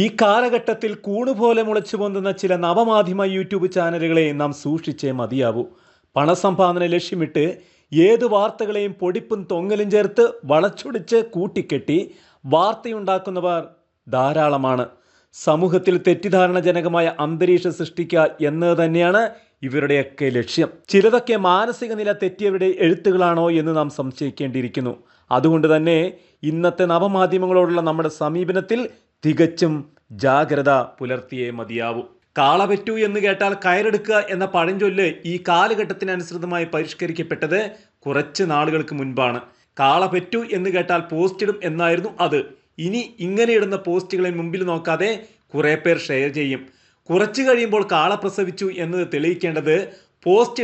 ഈ കാലഘട്ടത്തിൽ കൂണുപോലെ മുളച്ചു പൊന്തുന്ന ചില നവമാധ്യമ യൂട്യൂബ് ചാനലുകളെ നാം സൂക്ഷിച്ചേ മതിയാവൂ. പണസമ്പാദന ലക്ഷ്യമിട്ട് ഏത് വാർത്തകളെയും പൊടിപ്പും തൊങ്ങലും ചേർത്ത് വളച്ചൊടിച്ച് കൂട്ടിക്കെട്ടി വാർത്തയുണ്ടാക്കുന്നവർ ധാരാളമാണ്. സമൂഹത്തിൽ തെറ്റിദ്ധാരണജനകമായ അന്തരീക്ഷം സൃഷ്ടിക്കുക എന്നത് തന്നെയാണ് ഇവരുടെയൊക്കെ ലക്ഷ്യം. ചിലതൊക്കെ മാനസിക നില തെറ്റിയവരുടെ എഴുത്തുകളാണോ എന്ന് നാം സംശയിക്കേണ്ടിയിരിക്കുന്നു. അതുകൊണ്ട് തന്നെ ഇന്നത്തെ നവമാധ്യമങ്ങളോടുള്ള നമ്മുടെ സമീപനത്തിൽ തികച്ചും ജാഗ്രത പുലർത്തിയേ മതിയാവൂ. കാള പെറ്റു എന്ന് കേട്ടാൽ കയറെടുക്കുക എന്ന പഴഞ്ചൊല്ല് ഈ കാലഘട്ടത്തിനനുസൃതമായി പരിഷ്കരിക്കപ്പെട്ടത് കുറച്ച് നാളുകൾക്ക് മുൻപാണ്. കാള പെറ്റു എന്ന് കേട്ടാൽ പോസ്റ്റിടും എന്നായിരുന്നു അത്. ഇനി ഇങ്ങനെ ഇടുന്ന പോസ്റ്റുകളെ മുമ്പിൽ നോക്കാതെ കുറേ പേർ ഷെയർ ചെയ്യും. കുറച്ച് കഴിയുമ്പോൾ കാള പ്രസവിച്ചു എന്നത് തെളിയിക്കേണ്ടത് പോസ്റ്റ്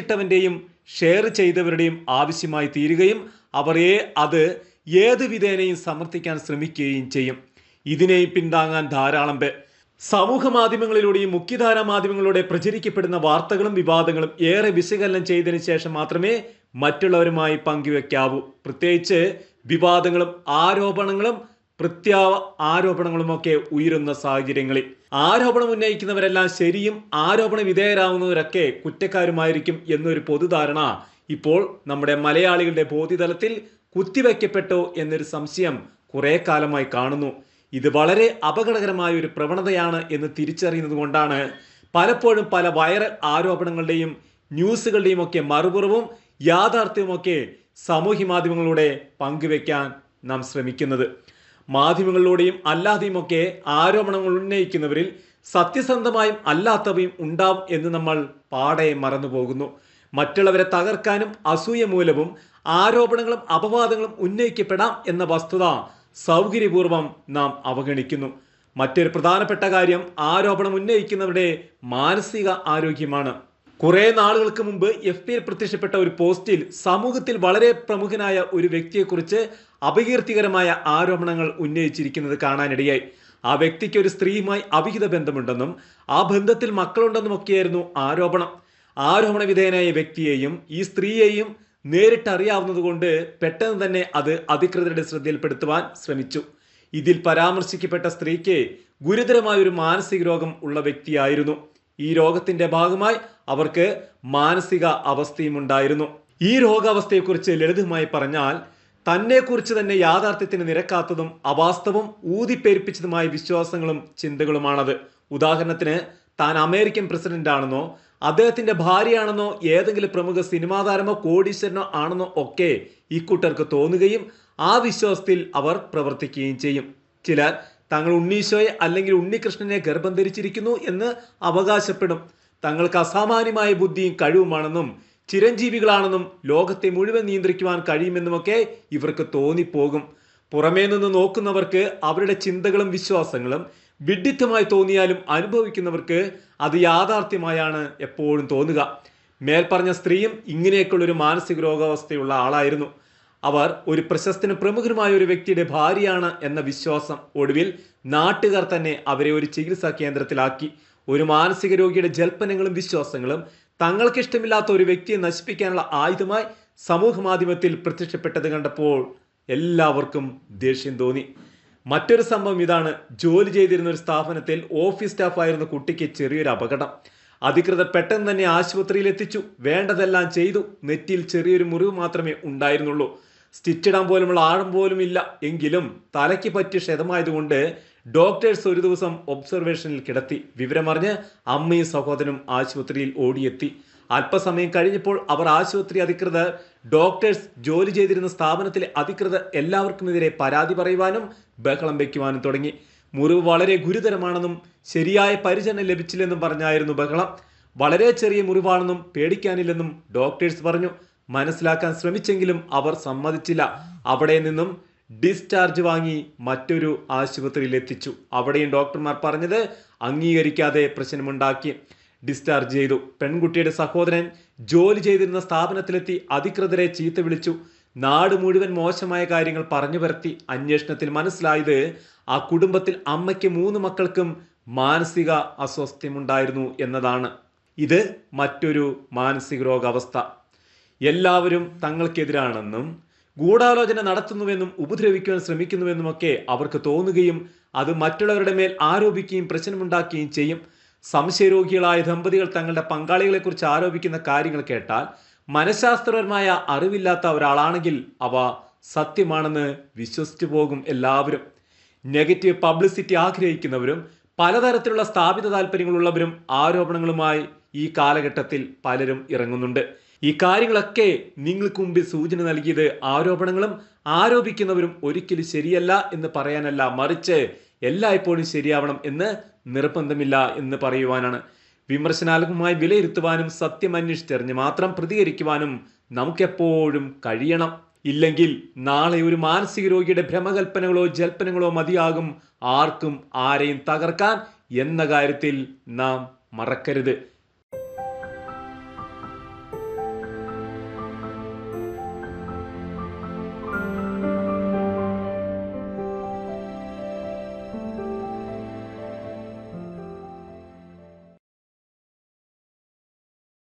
ഷെയർ ചെയ്തവരുടെയും ആവശ്യമായി തീരുകയും അവരെ അത് ഏത് വിധേനയും സമർത്ഥിക്കാൻ ശ്രമിക്കുകയും ചെയ്യും. ഇതിനെയും പിന്താങ്ങാൻ ധാരാളം പേർ. സമൂഹ മാധ്യമങ്ങളിലൂടെയും മുഖ്യധാരാ മാധ്യമങ്ങളിലൂടെ പ്രചരിക്കപ്പെടുന്ന വാർത്തകളും വിവാദങ്ങളും ഏറെ വിശകലനം ചെയ്തതിനു ശേഷം മാത്രമേ മറ്റുള്ളവരുമായി പങ്കുവെക്കാവൂ. പ്രത്യേകിച്ച് വിവാദങ്ങളും ആരോപണങ്ങളും പ്രത്യാവ ആരോപണങ്ങളുമൊക്കെ ഉയരുന്ന സാഹചര്യങ്ങളിൽ. ആരോപണം ഉന്നയിക്കുന്നവരെല്ലാം ശരിയും ആരോപണ വിധേയരാകുന്നവരൊക്കെ കുറ്റക്കാരുമായിരിക്കും എന്നൊരു പൊതുധാരണ ഇപ്പോൾ നമ്മുടെ മലയാളികളുടെ ബോധ്യതലത്തിൽ കുത്തിവെക്കപ്പെട്ടോ എന്നൊരു സംശയം കുറെ കാലമായി കാണുന്നു. ഇത് വളരെ അപകടകരമായ ഒരു പ്രവണതയാണ് എന്ന് തിരിച്ചറിയുന്നത് കൊണ്ടാണ് പലപ്പോഴും പല വൈറൽ ആരോപണങ്ങളുടെയും ന്യൂസുകളുടെയും ഒക്കെ മറുപുറവും യാഥാർത്ഥ്യവുമൊക്കെ സാമൂഹ്യ മാധ്യമങ്ങളിലൂടെ പങ്കുവെക്കാൻ നാം ശ്രമിക്കുന്നത്. മാധ്യമങ്ങളിലൂടെയും അല്ലാതെയുമൊക്കെ ആരോപണങ്ങൾ ഉന്നയിക്കുന്നവരിൽ സത്യസന്ധമായും അല്ലാത്തവയും ഉണ്ടാവും എന്ന് നമ്മൾ പാടെ മറന്നു പോകുന്നു. മറ്റുള്ളവരെ തകർക്കാനും അസൂയ മൂലവും ആരോപണങ്ങളും അപവാദങ്ങളും ഉന്നയിക്കപ്പെടാം എന്ന വസ്തുത സൗകര്യപൂർവം നാം അവഗണിക്കുന്നു. മറ്റൊരു പ്രധാനപ്പെട്ട കാര്യം ആരോപണം ഉന്നയിക്കുന്നവരുടെ മാനസിക ആരോഗ്യമാണ്. കുറെ നാളുകൾക്ക് മുമ്പ് എഫ് പിയിൽ പ്രത്യക്ഷപ്പെട്ട ഒരു പോസ്റ്റിൽ സമൂഹത്തിൽ വളരെ പ്രമുഖനായ ഒരു വ്യക്തിയെക്കുറിച്ച് അപകീർത്തികരമായ ആരോപണങ്ങൾ ഉന്നയിച്ചിരിക്കുന്നത് കാണാനിടയായി. ആ വ്യക്തിക്ക് ഒരു സ്ത്രീയുമായി അവിഹിത ബന്ധമുണ്ടെന്നും ആ ബന്ധത്തിൽ മക്കളുണ്ടെന്നും ഒക്കെയായിരുന്നു ആരോപണം. ആരോപണ വിധേയനായ വ്യക്തിയെയും ഈ സ്ത്രീയെയും നേരിട്ട് അറിയാവുന്നതുകൊണ്ട് പെട്ടെന്ന് തന്നെ അത് അധികൃതരുടെ ശ്രദ്ധയിൽപ്പെടുത്തുവാൻ ശ്രമിച്ചു. ഇതിൽ പരാമർശിക്കപ്പെട്ട സ്ത്രീക്ക് ഗുരുതരമായ ഒരു മാനസിക രോഗം ഉള്ള വ്യക്തിയായിരുന്നു. ഈ രോഗത്തിന്റെ ഭാഗമായി അവർക്ക് മാനസിക അവസ്ഥയും ഉണ്ടായിരുന്നു. ഈ രോഗാവസ്ഥയെക്കുറിച്ച് ലളിതമായി പറഞ്ഞാൽ തന്നെക്കുറിച്ച് തന്നെ യാഥാർത്ഥ്യത്തിന് നിരക്കാത്തതും അവാസ്തവം ഊതിപ്പെരുപ്പിച്ചതുമായ വിശ്വാസങ്ങളും ചിന്തകളുമാണത്. ഉദാഹരണത്തിന് താൻ അമേരിക്കൻ പ്രസിഡന്റ് ആണെന്നോ അദ്ദേഹത്തിന്റെ ഭാര്യയാണെന്നോ ഏതെങ്കിലും പ്രമുഖ സിനിമാ താരമോ കോടീശ്വരനോ ആണെന്നോ ഒക്കെ ഇക്കൂട്ടർക്ക് തോന്നുകയും ആ വിശ്വാസത്തിൽ അവർ പ്രവർത്തിക്കുകയും ചെയ്യും. ചിലർ തങ്ങൾ ഉണ്ണീശോയെ അല്ലെങ്കിൽ ഉണ്ണികൃഷ്ണനെ ഗർഭം ധരിച്ചിരിക്കുന്നു എന്ന് അവകാശപ്പെടും. തങ്ങൾക്ക് അസാമാന്യമായ ബുദ്ധിയും കഴിവുമാണെന്നും ചിരഞ്ജീവികളാണെന്നും ലോകത്തെ മുഴുവൻ നിയന്ത്രിക്കുവാൻ കഴിയുമെന്നുമൊക്കെ ഇവർക്ക് തോന്നിപ്പോകും. പുറമേ നിന്ന് നോക്കുന്നവർക്ക് അവരുടെ ചിന്തകളും വിശ്വാസങ്ങളും വിഡിത്തമായി തോന്നിയാലും അനുഭവിക്കുന്നവർക്ക് അത് യാഥാർത്ഥ്യമായാണ് എപ്പോഴും തോന്നുക. മേൽപ്പറഞ്ഞ സ്ത്രീയും ഇങ്ങനെയൊക്കെയുള്ള ഒരു മാനസിക രോഗാവസ്ഥയുള്ള ആളായിരുന്നു. അവർ ഒരു പ്രശസ്തനും പ്രമുഖരുമായ ഒരു വ്യക്തിയുടെ ഭാര്യയാണ് എന്ന വിശ്വാസം ഒടുവിൽ നാട്ടുകാർ തന്നെ അവരെ ഒരു ചികിത്സാ കേന്ദ്രത്തിലാക്കി. ഒരു മാനസിക രോഗിയുടെ ജൽപ്പനങ്ങളും വിശ്വാസങ്ങളും തങ്ങൾക്ക് ഇഷ്ടമില്ലാത്ത ഒരു വ്യക്തിയെ നശിപ്പിക്കാനുള്ള ആയുധമായി സമൂഹ മാധ്യമത്തിൽ പ്രത്യക്ഷപ്പെട്ടത് കണ്ടപ്പോൾ എല്ലാവർക്കും ദേഷ്യം തോന്നി. മറ്റൊരു സംഭവം ഇതാണ്. ജോലി ചെയ്തിരുന്ന ഒരു സ്ഥാപനത്തിൽ ഓഫീസ് സ്റ്റാഫായിരുന്ന കുട്ടിക്ക് ചെറിയൊരു അപകടം. അധികൃതർ പെട്ടെന്ന് തന്നെ ആശുപത്രിയിൽ എത്തിച്ചു. വേണ്ടതെല്ലാം ചെയ്തു. നെറ്റിയിൽ ചെറിയൊരു മുറിവ് മാത്രമേ ഉണ്ടായിരുന്നുള്ളൂ. സ്റ്റിച്ചിടാൻ പോലുമുള്ള ആഴം പോലും ഇല്ല. എങ്കിലും തലയ്ക്ക് പറ്റിയ ക്ഷതമായതുകൊണ്ട് ഡോക്ടേഴ്സ് ഒരു ദിവസം ഒബ്സർവേഷനിൽ കിടത്തി. വിവരമറിഞ്ഞ് അമ്മയും സഹോദരനും ആശുപത്രിയിൽ ഓടിയെത്തി. അല്പസമയം കഴിഞ്ഞപ്പോൾ അവർ ആശുപത്രി അധികൃതർ ഡോക്ടേഴ്സ് ജോലി ചെയ്തിരുന്ന സ്ഥാപനത്തിലെ അധികൃതർ എല്ലാവർക്കുമെതിരെ പരാതി പറയുവാനും ബഹളം വയ്ക്കുവാനും തുടങ്ങി. മുറിവ് വളരെ ഗുരുതരമാണെന്നും ശരിയായ പരിചരണം ലഭിച്ചില്ലെന്നും പറഞ്ഞായിരുന്നു ബഹളം. വളരെ ചെറിയ മുറിവാണെന്നും പേടിക്കാനില്ലെന്നും ഡോക്ടേഴ്സ് പറഞ്ഞു. മനസ്സിലാക്കാൻ ശ്രമിച്ചെങ്കിലും അവർ സമ്മതിച്ചില്ല. അവിടെ നിന്നും ഡിസ്ചാർജ് വാങ്ങി മറ്റൊരു ആശുപത്രിയിൽ എത്തിച്ചു അവിടെയും ഡോക്ടർമാർ പറഞ്ഞത് അംഗീകരിക്കാതെ പ്രശ്നമുണ്ടാക്കി. ഡിസ്ചാർജ് ചെയ്തു. പെൺകുട്ടിയുടെ സഹോദരൻ ജോലി ചെയ്തിരുന്ന സ്ഥാപനത്തിലെത്തി അധികൃതരെ ചീത്ത വിളിച്ചു. നാട് മുഴുവൻ മോശമായ കാര്യങ്ങൾ പറഞ്ഞു പരത്തി. അന്വേഷണത്തിൽ മനസ്സിലായത് ആ കുടുംബത്തിൽ അമ്മയ്ക്ക് മൂന്ന് മക്കൾക്കും മാനസിക അസ്വസ്ഥ്യമുണ്ടായിരുന്നു എന്നതാണ്. ഇത് മറ്റൊരു മാനസിക രോഗാവസ്ഥ. എല്ലാവരും തങ്ങൾക്കെതിരാണെന്നും ഗൂഢാലോചന നടത്തുന്നുവെന്നും ഉപദ്രവിക്കുവാൻ ശ്രമിക്കുന്നുവെന്നുമൊക്കെ അവർക്ക് തോന്നുകയും അത് മറ്റുള്ളവരുടെ മേൽ ആരോപിക്കുകയും പ്രശ്നമുണ്ടാക്കുകയും ചെയ്യും. സംശയരോഗികളായ ദമ്പതികൾ തങ്ങളുടെ പങ്കാളികളെക്കുറിച്ച് ആരോപിക്കുന്ന കാര്യങ്ങൾ കേട്ടാൽ മനഃശാസ്ത്രപരമായ അറിവില്ലാത്ത ഒരാളാണെങ്കിൽ അവ സത്യമാണെന്ന് വിശ്വസിച്ചു പോകും എല്ലാവരും. നെഗറ്റീവ് പബ്ലിസിറ്റി ആഗ്രഹിക്കുന്നവരും പലതരത്തിലുള്ള സ്ഥാപിത താല്പര്യങ്ങളുള്ളവരും ആരോപണങ്ങളുമായി ഈ കാലഘട്ടത്തിൽ പലരും ഇറങ്ങുന്നുണ്ട്. ഈ കാര്യങ്ങളൊക്കെ നിങ്ങൾക്ക് മുമ്പിൽ സൂചന നൽകിയത് ആരോപണങ്ങളും ആരോപിക്കുന്നവരും ഒരിക്കലും ശരിയല്ല എന്ന് പറയാനല്ല മറിച്ച് എല്ലായ്പ്പോഴും ശരിയാവണം എന്ന് നിർബന്ധമില്ല എന്ന് പറയുവാനാണ്. വിമർശനാത്മകമായി വിലയിരുത്തുവാനും സത്യം അന്വേഷിച്ചറിഞ്ഞ് മാത്രം പ്രതികരിക്കുവാനും നമുക്കെപ്പോഴും കഴിയണം. ഇല്ലെങ്കിൽ നാളെ ഒരു മാനസിക രോഗിയുടെ ഭ്രമകൽപ്പനകളോ ജൽപ്പനകളോ മതിയാകും. ആർക്കും ആരെയും തകർക്കാൻ എന്ന കാര്യത്തിൽ നാം മറക്കരുത്.